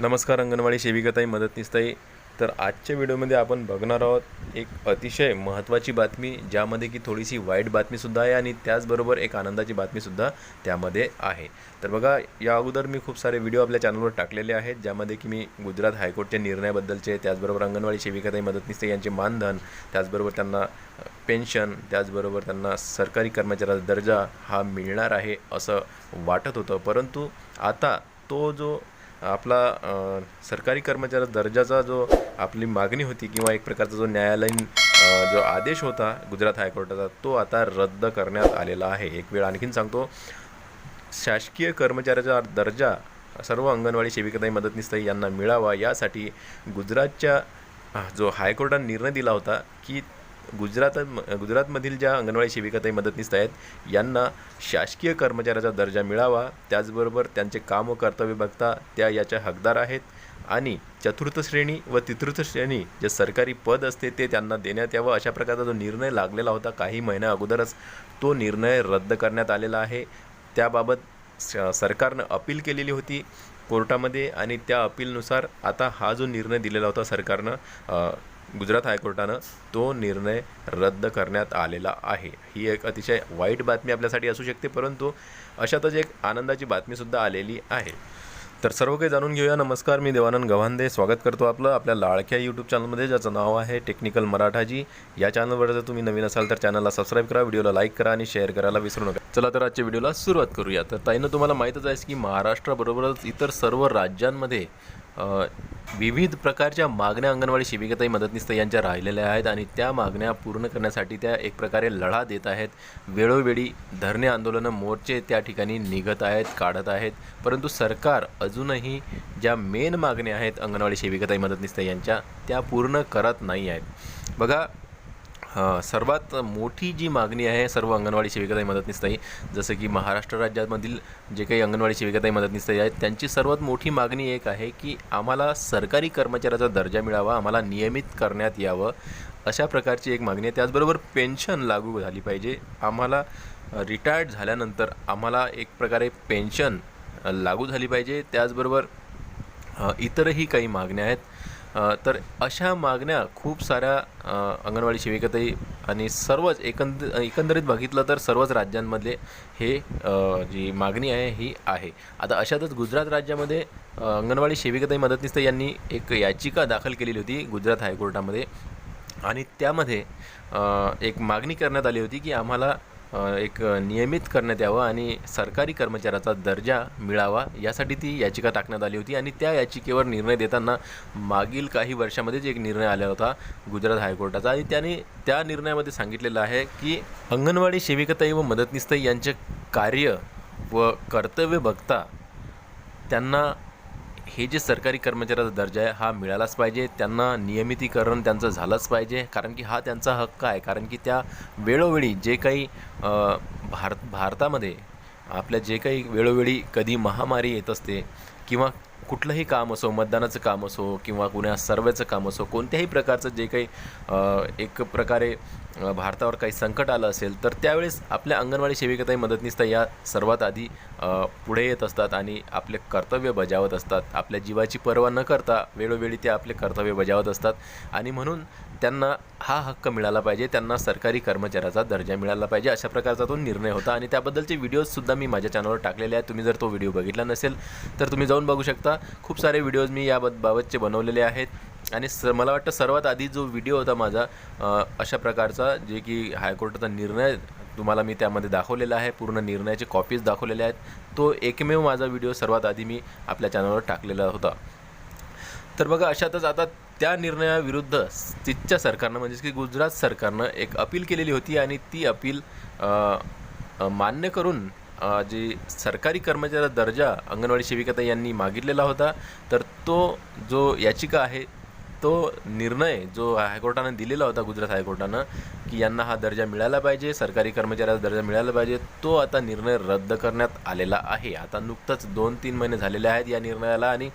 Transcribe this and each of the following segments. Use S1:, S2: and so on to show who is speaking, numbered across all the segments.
S1: नमस्कार अंगणवाडी सेविकाताई मदतनीसताई. तर आजच्या व्हिडिओमध्ये आपण बघणार आहोत एक अतिशय महत्त्वाची बातमी ज्यामध्ये की थोडीशी वाईट बातमीसुद्धा आहे आणि त्याचबरोबर एक आनंदाची बातमीसुद्धा त्यामध्ये आहे. तर बघा या अगोदर मी खूप सारे व्हिडिओ आपल्या चॅनलवर टाकलेले आहेत ज्यामध्ये की मी गुजरात हायकोर्टच्या निर्णयाबद्दलचे त्याचबरोबर अंगणवाडी सेविकाताई मदतनीसताई यांचे मानधन त्याचबरोबर त्यांना पेन्शन त्याचबरोबर त्यांना सरकारी कर्मचाऱ्याचा दर्जा हा मिळणार आहे असं वाटत होतं. परंतु आता तो जो आपला सरकारी कर्मचारी दर्जाचा जो आपली मागणी होती किंवा एक प्रकारचा जो न्यायालयीन जो आदेश होता गुजरात हायकोर्टाचा तो आता रद्द करण्यात आलेला आहे. एक वेळ आणखीन सांगतो शासकीय कर्मचाऱ्याचा दर्जा सर्व अंगणवाडी सेविकाताई मदतनीसताई यांना मिळावा यासाठी गुजरातच्या जो हायकोर्टाने निर्णय दिला होता की गुजरात गुजरातमधील ज्या अंगणवाडी सेविकाताई मदतनीस आहेत यांना शासकीय कर्मचाऱ्याचा दर्जा मिळावा त्याचबरोबर त्यांचे काम व कर्तव्य बघता त्या याच्या हकदार आहेत आणि चतुर्थ श्रेणी व तितृर्थ श्रेणी जे सरकारी पद असते ते त्यांना देण्यात यावं. अशा प्रकारचा जो निर्णय लागलेला होता काही महिन्या अगोदरच तो निर्णय रद्द करण्यात आलेला आहे. त्याबाबत स सरकारनं अपील केलेली होती कोर्टामध्ये आणि त्या अपीलनुसार आता हा जो निर्णय दिलेला होता सरकारनं गुजरात हायकोर्टानं तो निर्णय रद्द करण्यात आलेला आहे. ही एक अतिशय वाईट बातमी आपल्यासाठी असू शकते परंतु अशातच एक आनंदाची बातमीसुद्धा आलेली आहे. तर सर्व काही जाणून घेऊया. नमस्कार मी देवानंद गव्हांदे. स्वागत करतो आपलं आपल्या लाडक्या यूट्यूब चॅनलमध्ये ज्याचं नाव आहे टेक्निकल मराठाजी. या चॅनलवर जर तुम्ही नवीन असाल तर चॅनलला सबस्क्राईब करा व्हिडिओला लाईक करा आणि शेअर करायला विसरू नका. चला तर आजच्या व्हिडिओला सुरुवात करूया. तर ताईनं तुम्हाला माहीतच आहे की महाराष्ट्राबरोबरच इतर सर्व राज्यांमध्ये विविध प्रकारच्या मागण्या अंगणवाडी शिबिकाताई मदतनीस यांच्या राहिलेल्या आहेत आणि त्या मागण्या पूर्ण करण्यासाठी त्या एक प्रकारे लढा देत आहेत. वेळोवेळी धरणे आंदोलनं मोर्चे त्या ठिकाणी निघत आहेत काढत आहेत. परंतु सरकार अजूनही ज्या मेन मागण्या आहेत अंगणवाडी शिबिकाताई मदतनीस यांच्या त्या पूर्ण करत नाही आहेत. बघा सर्वात मोठी जी मागणी आहे सर्व अंगणवाडी सेविकाताई मदतनीसताई जसं की महाराष्ट्र राज्यामधील जे काही अंगणवाडी सेविकाताई मदतनीसताई आहेत त्यांची सर्वात मोठी मागणी एक आहे की आम्हाला सरकारी कर्मचाऱ्याचा दर्जा मिळावा आम्हाला नियमित करण्यात यावं अशा प्रकारची एक मागणी आहे. त्याचबरोबर पेन्शन लागू झाली पाहिजे. आम्हाला रिटायर्ड झाल्यानंतर आम्हाला एक प्रकारे पेन्शन लागू झाली पाहिजे. त्याचबरोबर इतरही काही मागण्या आहेत. तर अशा मागण्या खूप साऱ्या अंगणवाडी सेविकातही आणि सर्वच एकंद एकंदरीत बघितलं तर सर्वच राज्यांमधले हे जी मागणी आहे ही आहे. आता अशातच गुजरात राज्यामध्ये अंगणवाडी सेविकाताई मदतनीस यांनी एक याचिका दाखल केलेली होती गुजरात हायकोर्टामध्ये आणि त्यामध्ये एक मागणी करण्यात आली होती की आम्हाला एक नियमित करण्यात यावं आणि सरकारी कर्मचाऱ्याचा दर्जा मिळावा यासाठी ती याचिका टाकण्यात आली होती. आणि त्या याचिकेवर निर्णय देताना मागील काही वर्षामध्येच एक निर्णय आला होता गुजरात हायकोर्टाचा आणि त्याने त्या निर्णयामध्ये सांगितलेलं आहे की अंगणवाडी सेविकाताई व मदतनीसताई यांचे कार्य व कर्तव्य बघता त्यांना हे जे सरकारी कर्मचाऱ्याचा दर्जा आहे हा मिळालाच पाहिजे त्यांना नियमितीकरण त्यांचं झालंच पाहिजे कारण की हा त्यांचा हक्क आहे कारण की त्या वेळोवेळी जे काही भार भारत भारतामध्ये आपल्या जे काही वेळोवेळी कधी महामारी येत असते किंवा कुठलंही काम असो मतदानाचं काम असो किंवा कुण्या सर्वेचं काम असो कोणत्याही प्रकारचं जे काही एक प्रकारे भारतावर काही संकट आलं असेल तर त्यावेळेस आपल्या अंगणवाडी सेविकाताई मदतनीसता या सर्वात आधी पुढे येत असतात आणि आपले कर्तव्य बजावत असतात. आपल्या जीवाची पर्वा न करता वेळोवेळी ते आपले कर्तव्य बजावत असतात. आणि म्हणून त्यांना हा हक्क मिळाला पाहिजे. त्यांना सरकारी कर्मचाऱ्याचा दर्जा मिळाला पाहिजे अशा प्रकारचा तो निर्णय होता. आणि त्याबद्दलचे व्हिडिओजसुद्धा मी माझ्या चॅनलवर टाकलेले आहेत. तुम्ही जर तो व्हिडिओ बघितला नसेल तर तुम्ही जाऊन बघू शकता. खूप सारे व्हिडिओज मी याबत बाबतचे बनवलेले आहेत. आणि स मला वाटतं सर्वात आधी जो व्हिडिओ होता माझा अशा प्रकारचा जे की हायकोर्टाचा निर्णय तुम्हाला मी त्यामध्ये दाखवलेला आहे पूर्ण निर्णयाचे कॉपीज दाखवलेल्या आहेत तो एकमेव माझा व्हिडिओ सर्वात आधी मी आपल्या चॅनलवर टाकलेला होता. तर बघा अशातच आता त्या निर्णयाविरुद्ध तिथच्या सरकारनं म्हणजेच की गुजरात सरकारनं एक अपील केलेली होती आणि ती अपील मान्य करून जे जी सरकारी कर्मचाऱ्याचा दर्जा अंगणवाडी सेविकाता यांनी मागितलेला होता तर तो जो याचिका आहे तो निर्णय जो हायकोर्टानं दिलेला होता गुजरात हायकोर्टानं की यांना हा दर्जा मिळाला पाहिजे सरकारी कर्मचाऱ्याचा दर्जा मिळाला पाहिजे तो आता निर्णय रद्द करण्यात आलेला आहे. आता नुकतंच दोन तीन महिने झालेले आहेत या निर्णयाला आणि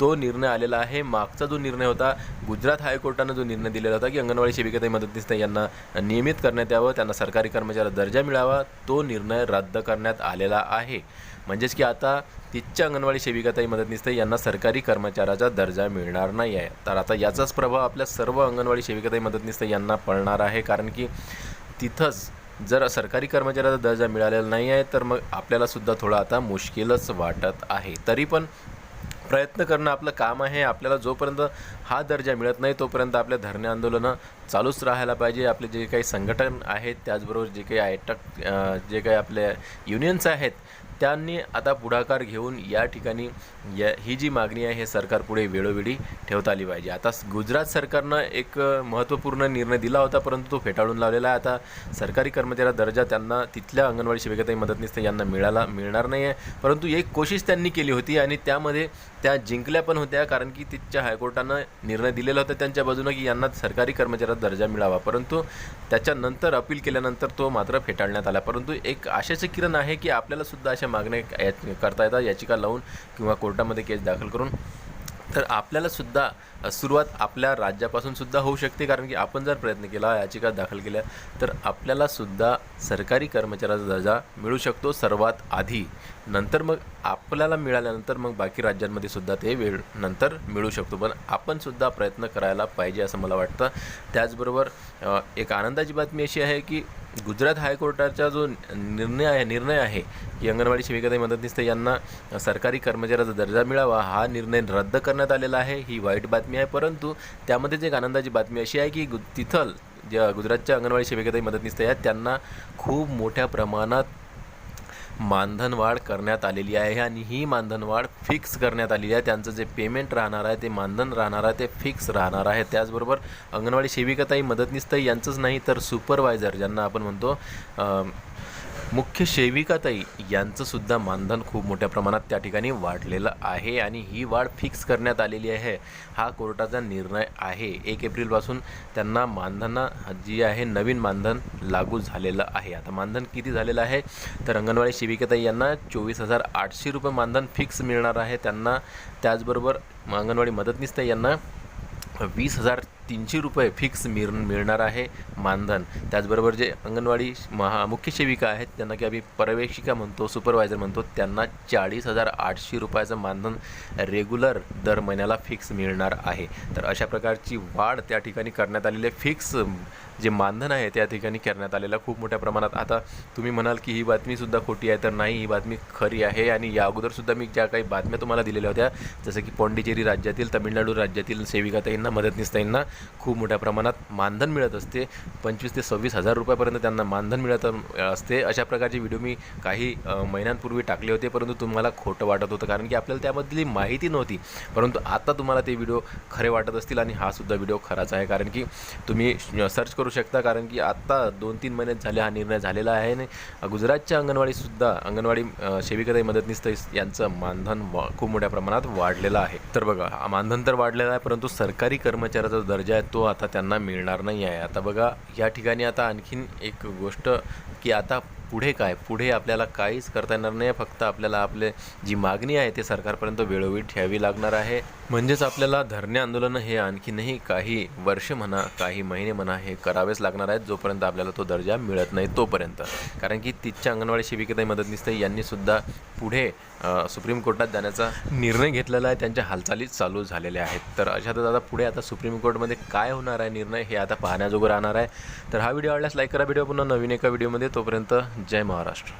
S1: तो निर्णय आलेला आहे. मागचा जो निर्णय होता गुजरात हायकोर्टानं जो निर्णय दिलेला होता की अंगणवाडी सेविकाताई मदतनीस यांना नियमित करण्यात यावं त्यांना सरकारी कर्मचाऱ्याचा दर्जा मिळावा तो निर्णय रद्द करण्यात आलेला आहे. म्हणजेच की आता तिच्या अंगणवाडी सेविकाताई मदतनीस यांना सरकारी कर्मचाऱ्याचा दर्जा मिळणार नाही आहे. तर आता याचाच प्रभाव आपल्या सर्व अंगणवाडी सेविकाताई मदतनीस यांना पडणार आहे. कारण की तिथंच जर सरकारी कर्मचाऱ्याचा दर्जा मिळालेला नाही आहे तर मग आपल्यालासुद्धा थोडं आता मुश्किलच वाटत आहे. तरी पण प्रयत्न करणं आपलं काम आहे. आपल्याला जोपर्यंत हा दर्जा मिळत नाही तोपर्यंत आपल्या धरणे आंदोलनं चालूच राहायला पाहिजे. आपले जे काही संघटन आहेत त्याचबरोबर जे काही आयटक जे काही आपले युनियन्स आहेत त्यांनी आता पुढाकार घेऊन या ठिकाणी या ही जी मागणी आहे हे सरकार पुढे वेळोवेळी ठेवता आली पाहिजे. आता गुजरात सरकारनं एक महत्त्वपूर्ण निर्णय दिला होता परंतु तो फेटाळून लावलेला आहे. आता सरकारी कर्मचाऱ्या दर्जा त्यांना तिथल्या अंगणवाडी सेविकाताई मदतनीस यांना मिळाला मिळणार नाही आहे परंतु एक कोशिश त्यांनी केली होती आणि त्यामध्ये त्या जिंकल्या पण होत्या कारण की तिथच्या हायकोर्टानं निर्णय दिलेला होता त्यांच्या बाजूनं की यांना सरकारी कर्मचाऱ्या दर्जा मिळावा. परंतु त्याच्यानंतर अपील केल्यानंतर तो मात्र फेटाळण्यात आला. परंतु एक आशेचं किरण आहे की आपल्याला सुद्धा अशा मागण्या करता येतात याचिका लावून किंवा कोर्टामध्ये केस दाखल करून. तर आपल्याला सुद्धा सुरुवात आपल्या राज्यापासून सुद्धा होऊ शकते कारण की आपण जर प्रयत्न केला याचिका दाखल केल्या तर आपल्याला सुद्धा सरकारी कर्मचाऱ्याचा दर्जा मिळू शकतो सर्वात आधी. नंतर मग आपल्याला मिळाल्यानंतर मग बाकी राज्यांमध्ये सुद्धा ते वेळ नंतर मिळू शकतो. पण आपण सुद्धा प्रयत्न करायला पाहिजे असं मला वाटतं. त्याचबरोबर एक आनंदाची बातमी अशी आहे की गुजरात हायकोर्टाचा जो निर्णय आहे निर्णय आहे की अंगणवाडी सेविकाताई मदतनीस यांना सरकारी कर्मचाऱ्याचा दर्जा मिळावा हा निर्णय रद्द करण्यात आलेला आहे ही वाईट बातमी आहे. परंतु त्यामध्येच एक आनंदाची बातमी अशी आहे की गु तिथल ज्या गुजरातच्या अंगणवाडी सेविकाताई मदतनीस आहेत त्यांना खूप मोठ्या प्रमाणात मानधनवाढ करण्यात आलेली आहे आणि ही मानधनवाढ फिक्स करण्यात आलेली आहे. त्यांचं जे पेमेंट राहणार आहे ते मानधन राहणार आहे ते फिक्स राहणार आहे. त्याचबरोबर अंगणवाडी सेविकाताई मदतनीसताई यांचंच नाही तर सुपरवायझर ज्यांना आपण म्हणतो मुख्य सेविकाताई यांचंसुद्धा मानधन खूप मोठ्या प्रमाणात त्या ठिकाणी वाढलेलं आहे आणि ही वाढ फिक्स करण्यात आलेली आहे. हा कोर्टाचा निर्णय आहे. एक एप्रिलपासून त्यांना मानधना जी आहे नवीन मानधन लागू झालेलं आहे. आता मानधन किती झालेलं आहे? तर अंगणवाडी सेविकाताई यांना चोवीस हजार आठशे रुपये मानधन फिक्स मिळणार आहे. त्यांना त्याचबरोबर अंगणवाडी मदतनीसताई यांना वीस हजार तीनशे रुपये फिक्स मिर मिळणार आहे मानधन. त्याचबरोबर जे अंगणवाडी महा मुख्य सेविका आहेत त्यांना की आम्ही पर्यवेक्षिका म्हणतो सुपरवायझर म्हणतो त्यांना चाळीस हजार आठशे रुपयाचं मानधन रेग्युलर दर महिन्याला फिक्स मिळणार आहे. तर अशा प्रकारची वाढ त्या ठिकाणी करण्यात आलेली आहे. फिक्स जे मानधन आहे त्या ठिकाणी करण्यात आलेलं खूप मोठ्या प्रमाणात. आता तुम्ही म्हणाल की ही बातमीसुद्धा खोटी आहे तर नाही ही बातमी खरी आहे. आणि या अगोदरसुद्धा मी ज्या काही बातम्या तुम्हाला दिलेल्या होत्या जसं की पॉंडिचेरी राज्यातील तामिळनाडू राज्यातील सेविकाताईंना मदतनीसताईंना खूप मोठ्या प्रमाणात मानधन मिळत असते. पंचवीस ते सव्वीस हजार रुपयापर्यंत त्यांना मानधन मिळत असते. अशा प्रकारचे व्हिडिओ मी काही महिन्यांपूर्वी टाकले होते परंतु तुम्हाला खोटं वाटत होतं कारण की आपल्याला त्याबद्दली माहिती नव्हती. परंतु आता तुम्हाला ते व्हिडिओ खरे वाटत असतील आणि हा सुद्धा व्हिडिओ खराच आहे कारण की तुम्ही सर्च करू शकता कारण की आत्ता दोन तीन महिन्यात झाले हा निर्णय झालेला आहे. आणि गुजरातच्या अंगणवाडीसुद्धा अंगणवाडी अ, सेविकाताई मदतनीस यांचं मानधन वा खूप मोठ्या प्रमाणात वाढलेलं आहे. तर बघा हा मानधन तर वाढलेलं आहे परंतु सरकारी कर्मचाऱ्याचा दर्जा आहे तो आता त्यांना मिळणार नाही आहे. आता बघा या ठिकाणी आता आणखीन एक गोष्ट की आता पुढे काय? पुढे आपल्याला काहीच करता येणार नाही. फक्त आपल्याला आपले जी मागणी आहे ते सरकारपर्यंत वेळोवेळी ठेवावी लागणार आहे. म्हणजेच आपल्याला धरणे आंदोलनं हे आणखीनही काही वर्ष म्हणा काही महिने म्हणा हे करावेच लागणार आहेत. जोपर्यंत आपल्याला तो दर्जा मिळत नाही तोपर्यंत. कारण की तिथच्या अंगणवाडी सेविकेताई मदत यांनी यांनीसुद्धा पुढे सुप्रीम कोर्टात जाण्याचा निर्णय घेतलेला आहे. त्यांच्या हालचाली चालू झालेल्या आहेत. तर अशातच आता पुढे आता सुप्रीम कोर्टमध्ये काय होणार आहे निर्णय हे आता पाहण्याजोगं राहणार आहे. तर हा व्हिडिओ आवडल्यास लाईक करा. व्हिडिओ पुन्हा नवीन एका व्हिडिओमध्ये. तोपर्यंत जय महाराष्ट्र.